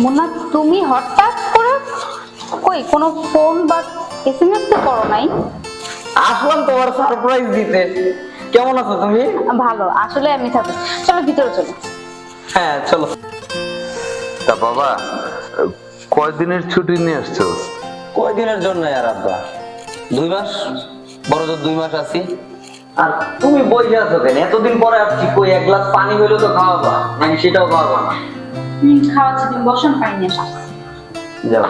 মোনা তুমি হঠাৎ করে কই কোনো ফোন বা এসএমএস তো করো নাই? আসলাম তোমার সারপ্রাইজ দিতে। কেমন আছো তুমি? ভালো আসলে আমি থাকি। চলো ভিতরে চলো। হ্যাঁ চলো। তা বাবা কয়দিনের ছুটি নিয়ে আসছো? কয়দিনের জন্য আর আব্বা? দুই মাস? বড় তো দুই মাস আছি। আর তুমি বসে আছো কেন? এতদিন পরে আসছি কই এক গ্লাস পানি হইল তো খাওয়াবা? নাকি সেটাও খাওয়াবা না? যাও।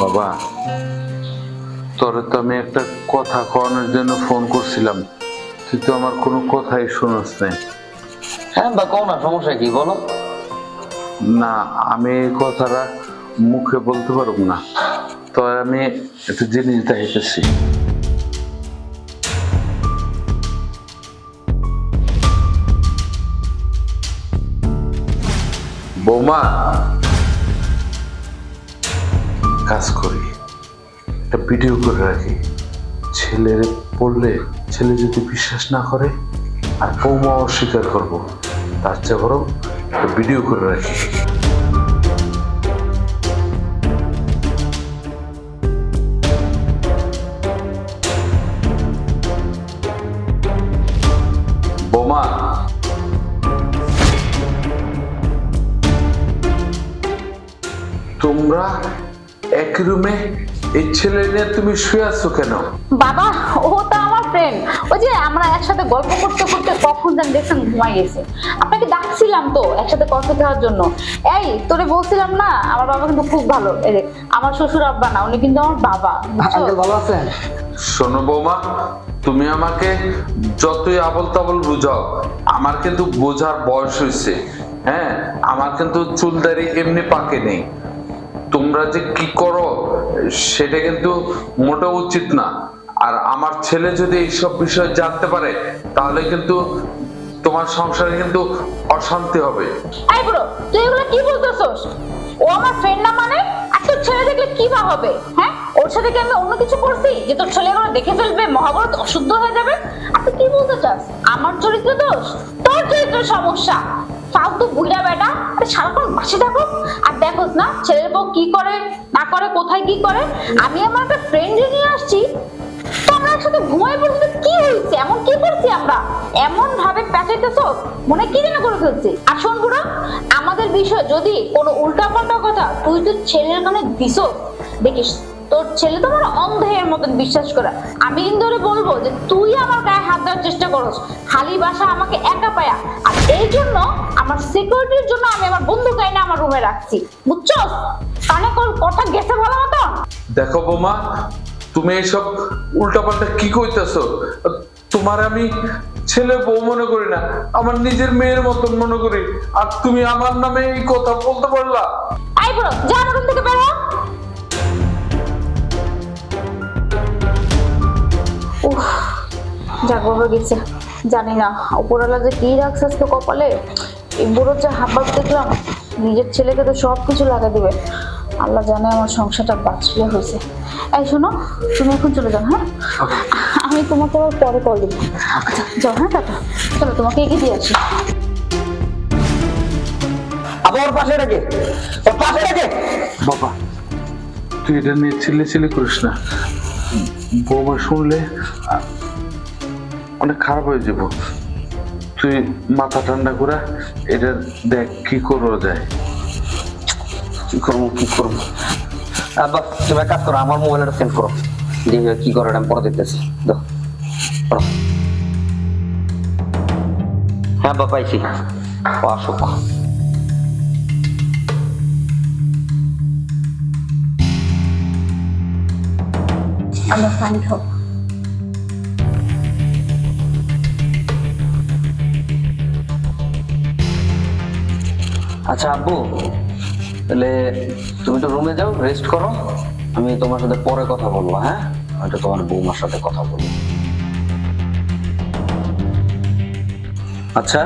বাবা তোরে তো আমি একটা কথা কওয়ানোর জন্য ফোন করছিলাম। তুই তো আমার কোনো কথাই শুনস নাই। হ্যাঁ বা কও না সমস্যা কি বলো। না আমি এই কথাটা মুখে বলতে পারব না। তো আমি একটা জিনিস দেখাইতেছি। বৌমা, কাজ করি। একটা ভিডিও করে রাখি। ছেলের পড়লে ছেলে যদি বিশ্বাস না করে, আর বৌমা অস্বীকার করব। তার চেয়ে বরং ভিডিও করে রাখি। তোমরা এক রুমে এই ছেলে নিয়ে তুমি শুয়ে আছো কেন? বাবা ও তো আমার ফ্রেন্ড ওই যে আমরা একসাথে গল্প করতে করতে কখন যেন দেখছেন ঘুমাই গেছে। আপনাকে ডাকছিলাম তো একসাথে কফি খাওয়ার জন্য। এই তোরে বলছিলাম না আমার বাবা কিন্তু খুব ভালো। এই দেখ আমার শ্বশুর আব্বা না উনি কিন্তু আমার বাবা? ভালো আছেন? শোনো বৌমা তুমি আমাকে যতই আবল তাবল বুঝাও আমার কিন্তু বোঝার বয়স হয়েছে হ্যাঁ আমার কিন্তু চুলদারি এমনি পাকে নেই। তোমরা যে কি করো, সেটা কিন্তু মোটেও উচিত না। আর আমার ছেলে যদি এইসব বিষয়ে জানতে পারে, তাহলে কিন্তু তোমার সংসারে কিন্তু অশান্তি হবে। এই বুড়ো, তুই এগুলো কি বলতেছস? ও আমার ফ্রেন্ড না মানে? আর তোর ছেলে দেখলে কি বা হবে হ্যাঁ? ওর সাথে কি আমি অন্য কিছু করছি? যে তোর ছেলে এগুলো দেখে ফেলবে, মহাভারত অশুদ্ধ হয়ে যাবে? আর তুই কি বলতে চাস? আমার চরিত্র দোষ? তোর চরিত্র সমস্যা। ফালতু বুড়া বেটা। সারাক্ষণ বাসে থাকো আর দেখোস না, ছেলের বউ কি করে, না করে, কোথায় কি করে। আমি আমার একটা ফ্রেন্ড নিয়ে আসছি। তো আমরা একসাথে ঘুমাই পড়ছি কি হয়েছে? এমন কি করছি আমরা? এমন ভাবে প্যাচাইতেছ মনে কি যেন করে ফেলছি? আর শোন বুড়ো, আমাদের বিষয় যদি কোনো উল্টা পাল্টা কথা তুই তো ছেলের কানে দিস, দেখিস। তোর ছেলে তোমার অন্ধের মতন বিশ্বাস করে। আমি কিন্তু ওরে বলব যে তুই আমার গায়ে হাত দেওয়ার চেষ্টা করস। খালি বাসা আমাকে একা পায়া। আর এই জন্য আমার সিকিউরিটির জন্য আমি আমার বন্ধু গাইনা আমার রুমে রাখছি। বুঝছস? কানে কোন কথা গেছে ভালো মতন দেখো বৌমা তুমি এইসব উল্টাপাল্টা কি কইতেছো? তোমার আমি ছেলে বউ মনে করি না আমার নিজের মেয়ের মতন মনে করি। আর তুমি আমার নামে এই কথা বলতে পারলা? আই বুড়ো যা আমার থেকে বের হ। জাগো হয়ে গেছে। জানি না উপরওয়ালা যে কি রাখছে আজকে কপালে এই বুড়ো যে হাব্বাক দেখলাম নিজের ছেলেকে তো সব কিছু লাগা দিবে। আল্লাহ জানে আমার সংসারটা বাঁচলে হয়েছে। এই শোনো তুমি এখন চলে যাও হ্যাঁ? আমি তোমাকে আবার পরে কল দিব। আচ্ছা যাও হ্যাঁ টাটা। চলো তোমাকে এগিয়ে দিয়ে আসি। আবার ওর পাশে রাখে। ওর পাশে রাখে। বাবা তুই এটা নিয়ে ছেলে ছেলে করিস না। বৌমা শুনলে অনেক খারাপ হয়ে যাব। তুই মাথা ঠান্ডা করে এটা দেখ কি করা যায়। কি করব কি করব? আব্বা তুমি কাজ করো আমার মোবাইলটা সেন্ড করো। দেখি কি করো আমি পরে দেখতেছি। দাও হ্যাঁ বাবা পাইছি। আসুক। আমরা পানি খাব আচ্ছা আব্বু, তাহলে তুমি তো রুমে যাও রেস্ট করো। আমি তোমার সাথে পরে কথা বলব হ্যাঁ? হয়তো তোমার বৌমার সাথে কথা বলব। আচ্ছা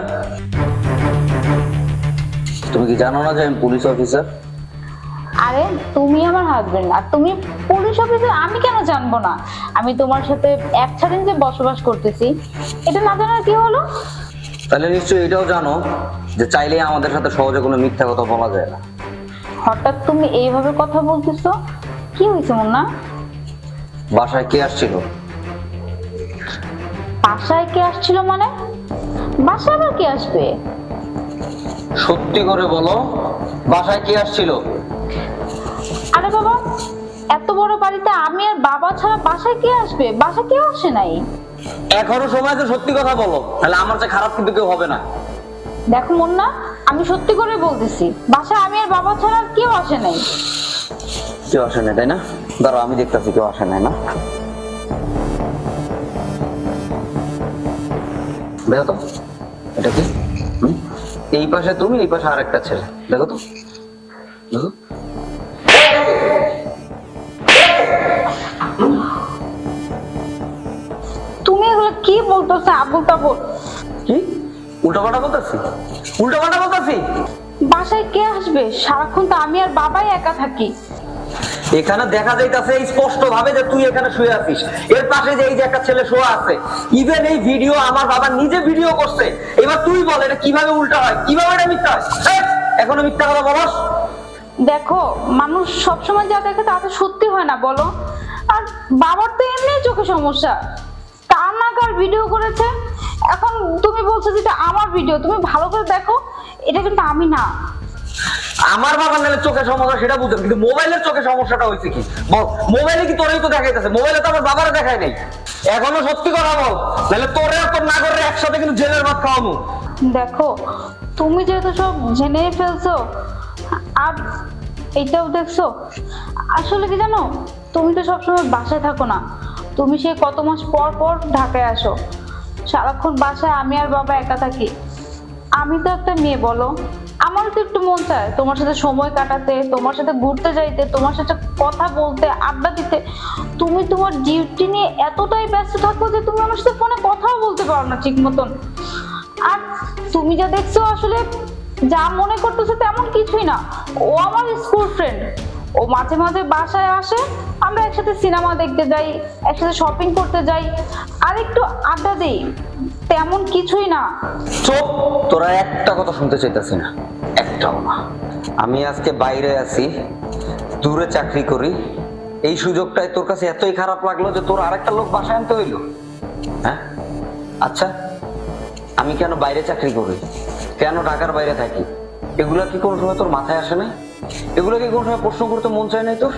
তুমি কি জানো না যে আমি পুলিশ অফিসার আরে, তুমি আমার হাজবেন্ড আর তুমি পুলিশ অফিসার আমি কেন জানব না? আমি তোমার সাথে এক স্বাধীন যে বসবাস করতেছি, এটা না জানার কি হলো? তাহলে নিশ্চয়ই এটাও জানো যে চাইলেই আমাদের সাথে সহজে কোনো মিথ্যা কথা বলা যায় না। হঠাৎ তুমি এইভাবে কথা বলতেছো? কি হয়েছে মুন্না? বাসায় কে আসছিল? বাসায় কে আসছিল মানে? বাসায় আবার কে আসবে? সত্যি করে বলো বাসায় কে আসছিল? আরে বাবা এত বড় বাড়িতে আমি আর বাবা ছাড়া বাসায় কে আসবে? বাসায় কেউ আসে নাই। এখনও সময় আছে সত্যি কথা বলো। তাহলে আমার চেয়ে খারাপ কিন্তু কেউ হবে না। দেখো মুন্না আমি সত্যি করে বলতেছি বাসায় আমি আর বাবা ছাড়া আর কেউ আসে নাই। কেউ আসে না তাই না? দাঁড়াও আমি দেখতেছি কেউ আসে নাই না? দেখো তো এটা কি? এই পাশে তুমি এই পাশে আরেকটা ছেলে। দেখো তো দেখো কি বলতেছো? আবুল তাবুল কি? উল্টাপাল্টা বলতেছি? উল্টাপাল্টা বলতেছি? বাসায় কে আসবে? সারাক্ষণ তো আমি আর বাবাই একা থাকি। এখানে দেখা যাইতাছে স্পষ্ট ভাবে যে তুই এখানে শুয়ে আছিস। এর পাশে যে এই যে একটা ছেলে শোয়া আছে ইভেন এই ভিডিও আমার বাবা নিজে ভিডিও করছে। এবার তুই বল এটা কীভাবে উল্টা হয়? কীভাবে এটা মিথ্যা হয়? এখনও মিথ্যা কথা বলস? দেখো মানুষ সবসময় যা দেখে তা তো সত্যি হয় না বলো। আর বাবার তো এমনি চোখে সমস্যা। কার না ভিডিও করেছে? এখন তুমি বলছো যে এটা আমার ভিডিও তুমি ভালো করে দেখো এটা কিন্তু আমি না। আমার বাবার নাহলে চোখের সমস্যা সেটা বুঝলাম কিন্তু মোবাইলের চোখে সমস্যাটা হয়েছে কি? বল মোবাইলে কি তোরই তো দেখাইতেছে? মোবাইলে তো আমার বাবারে দেখায় নাই। এখনও সত্যি কথা বল নাহলে তোরে আর তোর নাগরের একসাথে কিন্তু জেলের ভাত খাওয়ানো দেখো তুমি যেহেতু সব জেনে ফেলছো আর এটাও দেখছ আসলে কি জানো তুমি তো সবসময় বাসায় থাকো না। তুমি সে কত মাস পর পর ঢাকায় আসো? সারাক্ষণ বাসায় আমি আর বাবা একা থাকি। আমি তো একটা মেয়ে, বলো। আমারও তো একটু মন চায় তোমার সাথে সময় কাটাতে, তোমার সাথে ঘুরতে যাইতে, তোমার সাথে কথা বলতে, আড্ডা দিতে। তুমি তোমার ডিউটি নিয়ে এতটাই ব্যস্ত থাকো যে তুমি আমার সাথে ফোনে কথাও বলতে পারো না ঠিক মতন। আর তুমি যা দেখছ আসলে যা মনে করতেছো তেমন কিছুই না। ও আমার স্কুল ফ্রেন্ড ও মাঝে মাঝে বাসায় আসে, আমরা একসাথে সিনেমা দেখতে যাই, একসাথে শপিং করতে যাই। আর একটু আড্ডা দিই, তেমন কিছুই না। চোখ তোরা একটা কথা শুনতে চাইতেছি না, একটাও না। আমি আজকে বাইরে আছি, দূরে চাকরি করি, এই সুযোগটাই তোর কাছে এতই খারাপ লাগল যে তোর আরেকটা লোক বাসায় আনতে হইল। হ্যাঁ? আচ্ছা আমি কেন বাইরে চাকরি করি? কেন ঢাকার বাইরে থাকি? এগুলা কি কোনো সময় তোর মাথায় আসে না? এগুলা কি কোনো সময় প্রশ্ন করতে মন চায় নাই তোর?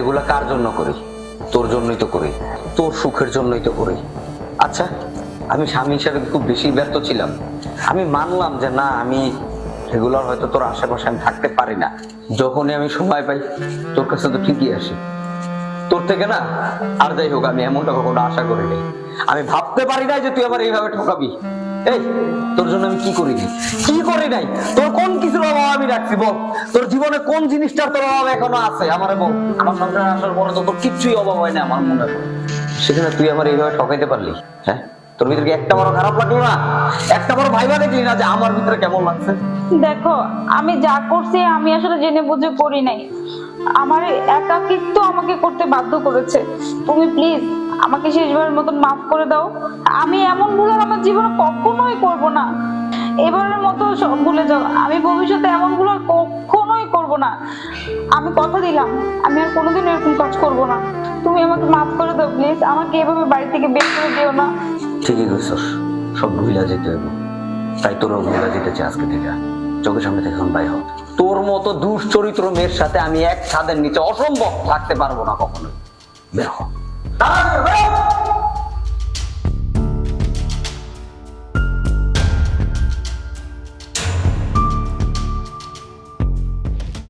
এগুলা কার জন্য করি? তোর জন্যই তো করি। তোর সুখের জন্যই তো করি। আচ্ছা আমি স্বামী হিসাবে খুব বেশি ব্যর্থ ছিলাম? আমি মানলাম যে না, আমি রেগুলার হয়তো তোর আশেপাশে আমি থাকতে পারি না। যখনই আমি সময় পাই, তোর কাছে তো ঠিকই আসি। তোর থেকে না, আর যাই হোক, আমি এমনটা কখনো আশা করি নাই আমি ভাবতে পারি নাই যে তুই আমার এইভাবে ঠকাবি। এই, তোর জন্য আমি কি করি? কি করি নাই? তোর কোন কিছুর অভাব আমি রাখছি, বল? তোর জীবনে কোন জিনিসটার তোর অভাব এখনও আছে? আমারে আসার পরে তো তোর অভাব হয় না আমার মনে সেখানে তুই আমার এইভাবে ঠকাইতে পারলি হ্যাঁ? তোর ভিতরে একটা বড় খারাপ লাগল না? একটা বড় ভাইবা দেখলি না যে আমার ভিতরে কেমন লাগছে? দেখো, আমি যা করছি আমি আসলে জেনে বুঝে করি নাই। আমার একাকিত্ব আমাকে করতে বাধ্য করেছে। তুমি প্লিজ আমাকে শেষবারের মতন মাফ করে দাও। আমি এমন ভুল আর আমার জীবনে কখনোই করব না। এবারের মতো ভুলে যাও। আমি ভবিষ্যতে এমন ভুল আর কখনোই করব না। আমি কথা দিলাম। আমি আর কোনোদিন এরকম কাজ করব না। তুমি আমাকে মাফ করে দাও, প্লিজ। আমাকে এভাবে বাড়ি থেকে বের করে দিও না। ঠিকই কইছস। সব ভুলা যেতে হইব। তাই তোরও ভুলা যেতেছে আজকে থেকে। চোখের সামনে থেকে এখন বাই হ। তোর মতো দুশ্চরিত্র মেয়ের সাথে আমি এক ছাদের নিচে অসম্ভব থাকতে পারব না কখনো বের হ। தலைவர்கள்